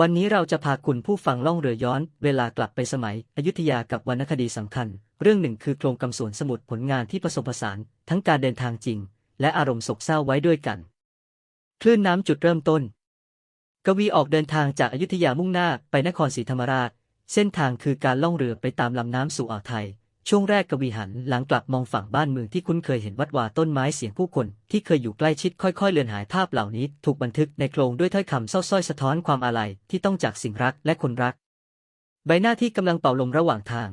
วันนี้เราจะพาคุณผู้ฟังล่องเรือย้อน เวลากลับไปสมัย อยุธยากับวรรณคดีสำคัญ เรื่องหนึ่งคือโครงกำสวนสมุดผลงานที่ผสมผสาน ทั้งการเดินทางจริง และอารมณ์โศกเศร้าไว้ด้วยกัน คลื่นน้ำจุดเริ่มต้น กวีออกเดินทางจากอายุทยามุ่งหน้าไปนครศรีธรรมราช เส้นทางคือการล่องเรือไปตามลำน้ำสู่อ่าวไทย ช่วงแรกกวีหันหลังกลับมองฝั่งบ้านเมืองที่คุ้นเคยเห็นวัดวาต้นไม้เสียงผู้คน ที่เคยอยู่ใกล้ชิดค่อยๆ เลือนหายภาพเหล่านี้ถูกบันทึกในโครงด้วยถ้อยคำเศร้าส้อยสะท้อนความอาลัยที่ต้องจากสิ่งรักและคนรัก ใบหน้าที่กำลังเป่าลมระหว่างทาง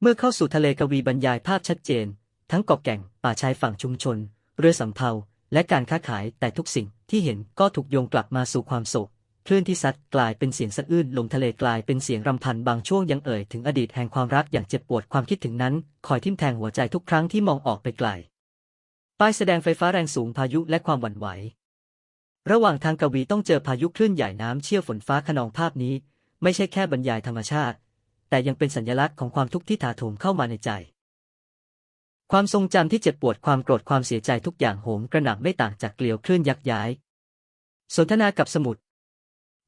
เมื่อเข้าสู่ทะเลกวีบรรยายภาพชัดเจน ทั้งเกาะแก่ง ป่าชายฝั่งชุมชน เรือสำเภาและการค้าขายแต่ทุกสิ่งที่เห็นก็ถูกโยงกลับมาสู่ความโศก คลื่นที่ซัดกลายเป็นเสียงสะอื้นลมทะเลกลายเป็นเสียงรำพันบางช่วงยังเอ่ยถึงอดีตแห่งความรักอย่างเจ็บปวดความคิดถึงนั้น คอยทิ่มแทงหัวใจทุกครั้งที่มองออกไปไกล ป้ายแสดงไฟฟ้าแรงสูงพายุและความหวั่นไหว ระหว่างทางกวีต้องเจอพายุคลื่นใหญ่น้ำเชี่ยวฝนฟ้าขนองภาพนี้ ไม่ใช่แค่บรรยายธรรมชาติ แต่ยังเป็นสัญลักษณ์ของความทุกข์ที่ถาโถมเข้ามาในใจ ความทรงจำที่เจ็บปวดความโกรธความเสียใจทุกอย่างโหมกระหน่ำไม่ต่างจากเกลียวคลื่นยักย้าย สนทนากับสมุทร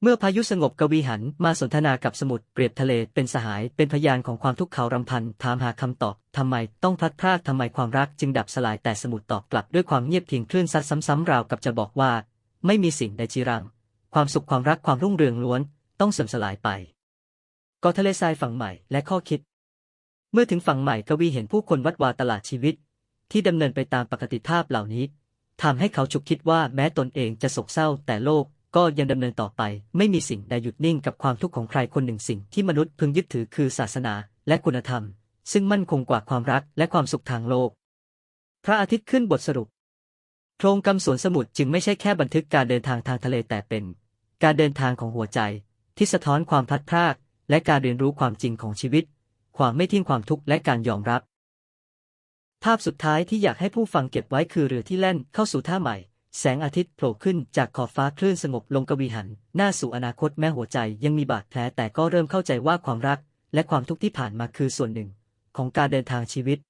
เมื่อพายุสงบกวีหันมาสนทนากับสมุทรเปรียบทะเลเป็นสหายเป็นพยานของความทุกข์เขารำพันถามหาคำตอบทำไมต้องพลัดพรากทำไมความรักจึงดับสลายแต่สมุทรตอบกลับด้วยความเงียบเพียงคลื่นซัดซ้ำๆราวกับจะบอกว่า ไม่มีสิ่งใดจีรัง ความสุขความรักความรุ่งเรืองล้วน ต้องเสื่อมสลายไปก็ทะเลทรายฝั่งใหม่และข้อคิด เมื่อถึงฝั่งใหม่กวีเห็นผู้คนวัดวาตลาดชีวิต ที่ดำเนินไปตามปกติภาพเหล่านี้ทำให้เขาฉุกคิดว่าแม้ตนเองจะโศกเศร้าแต่โลก ก็ยังดำเนินต่อไป ไม่มีสิ่งใดหยุดนิ่งกับความทุกข์ของใครคนหนึ่งสิ่งที่มนุษย์พึงยึดถือคือศาสนาและคุณธรรม ซึ่งมั่นคงกว่าความรักและความสุขทางโลก พระอาทิตย์ขึ้นบทสรุปโครงกำสวนสมุทรจึงไม่ใช่แค่บันทึกการเดินทางทางทะเลแต่เป็น การเดินทางของหัวใจ ที่สะท้อนความพลัดพราก และการเรียนรู้ความจริงของชีวิต ความไม่ทิ้งความทุกข์และการยอมรับ ภาพสุดท้ายที่อยากให้ผู้ฟังเก็บไว้คือเรือที่แล่นเข้าสู่ท่าใหม่ แสงอาทิตย์โผล่ขึ้นจากขอบฟ้าคลื่นสงบลงกวีหัน หน้าสู่อนาคตแม้หัวใจยังมีบาดแผลแต่ก็เริ่มเข้าใจว่าความรัก และความทุกข์ที่ผ่านมาคือส่วนหนึ่ง ของการเดินทางชีวิต